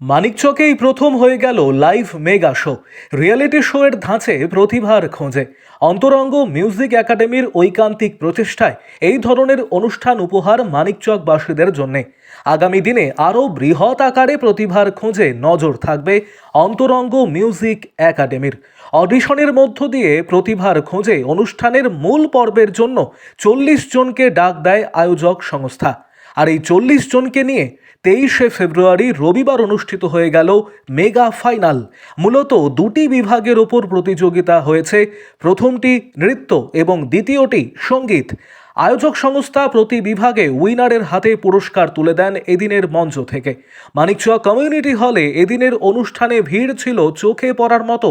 মানিকচকেই প্রথম হয়ে গেল লাইভ মেগা শো। রিয়েলিটি শোয়ের ধাঁচে প্রতিভার খোঁজে। অন্তরঙ্গ মিউজিক একাডেমির ঐকান্তিক প্রচেষ্টায় এই ধরনের অনুষ্ঠান উপহার মানিকচকবাসীদের জন্যে। আগামী দিনে আরও বৃহৎ আকারে প্রতিভার খোঁজে নজর থাকবে অন্তরঙ্গ মিউজিক একাডেমির। অডিশনের মধ্য দিয়ে প্রতিভার খোঁজে অনুষ্ঠানের মূল পর্বের জন্য চল্লিশ জনকে ডাক দেয় আয়োজক সংস্থা। আর এই চল্লিশ জনকে নিয়ে তেইশে ফেব্রুয়ারি রবিবার অনুষ্ঠিত হয়ে গেল মেগা ফাইনাল। মূলত দুটি বিভাগের ওপর প্রতিযোগিতা হয়েছে। প্রথমটি নৃত্য এবং দ্বিতীয়টি সংগীত। আয়োজক সংস্থা প্রতি বিভাগে উইনারের হাতে পুরস্কার তুলে দেন এদিনের মঞ্চ থেকে। মানিকচুয়া কমিউনিটি হলে এদিনের অনুষ্ঠানে ভিড় ছিল চোখে পড়ার মতো।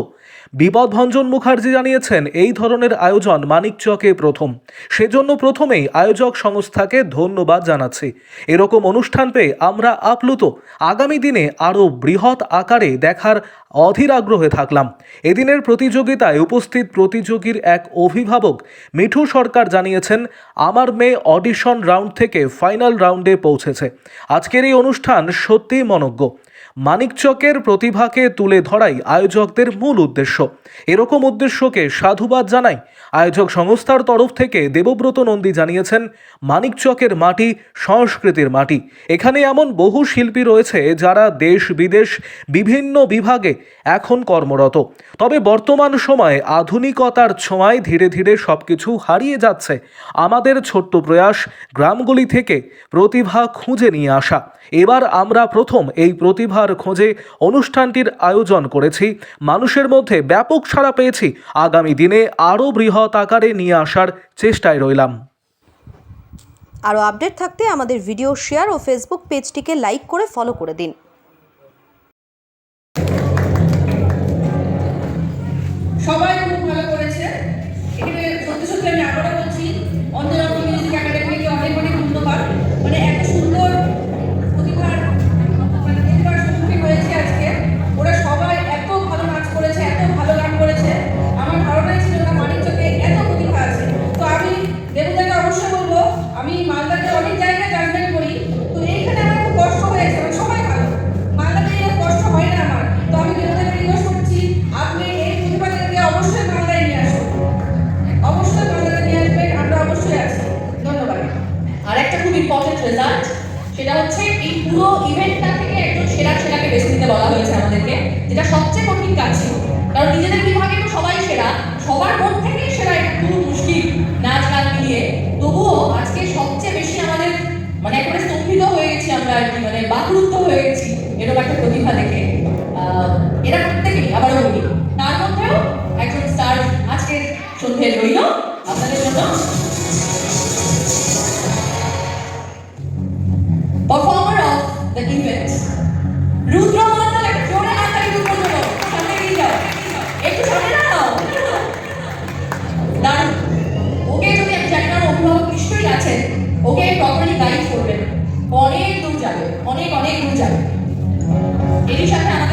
বিপদভঞ্জন মুখার্জি জানিয়েছেন, এই ধরনের আয়োজন মানিকচকে প্রথম। সেজন্য প্রথমেই আয়োজক সংস্থাকে ধন্যবাদ জানাচ্ছি। এরকম অনুষ্ঠান পেয়ে আমরা আপ্লুত। আগামী দিনে আরও বৃহৎ আকারে দেখার অধীর আগ্রহে থাকলাম। এদিনের প্রতিযোগিতায় উপস্থিত প্রতিযোগীর এক অভিভাবক মিঠু সরকার জানিয়েছেন আমার মেয়ে অডিশন রাউন্ড থেকে ফাইনাল রাউন্ডে পৌঁছেছে। আজকের এই অনুষ্ঠান সত্যিই মনজ্ঞ। মানিকচকের প্রতিভাকে তুলে ধরাই আয়োজকদের মূল উদ্দেশ্য। এরকম উদ্দেশ্যকে সাধুবাদ জানাই আয়োজক সংস্থার তরফ থেকে দেবব্রত নন্দী জানিয়েছেন, মানিকচকের মাটি সংস্কৃতির মাটি। এখানে এমন বহু শিল্পী রয়েছে যারা দেশ বিদেশ বিভিন্ন বিভাগে এখন কর্মরত। তবে বর্তমান সময়ে আধুনিকতার ছোঁয়ায় ধীরে ধীরে সব কিছু হারিয়ে যাচ্ছে আমাদের ছোট্ট প্রয়াস গ্রামগুলি থেকে প্রতিভা খুঁজে নিয়ে আসা। এবার আমরা প্রথম এই প্রতিভার খোঁজে অনুষ্ঠানটির আয়োজন করেছি। মানুষের মধ্যে ব্যাপক সাড়া পেয়েছি। আগামী দিনে আরও বৃহৎ আকারে নিয়ে আসার চেষ্টায় রইলাম। আরও আপডেট থাকতে আমাদের ভিডিও শেয়ার ও ফেসবুক পেজটিকে লাইক করে ফলো করে দিন। সবাই খুব ভালো করেছে রেজাল্ট সেটা হচ্ছে এই পুরো ইভেন্টটা থেকে একজন সেরা সেরাকে বেছে নিতে বলা হয়েছে আমাদেরকে যেটা সবচেয়ে কঠিন কাজ ছিল। কারণ নিজেদের বিভাগে তো সবাই সেরা সবার মন থেকেই সেরা খুব মুশকিল নাচ গান মিলিয়ে তবুও আজকে সবচেয়ে বেশি আমাদের মানে একেবারে স্তম্ভিত হয়ে গেছি আমরা আর কি মানে বাকরুদ্ধ হয়ে গেছি এরকম একটা প্রতিভা দেখে। আহ, এরা ওকে প্রপারলি গাইড করবেন। অনেক দূর যাবে অনেক অনেক দূর যাবে। এরই সাথে আমাদের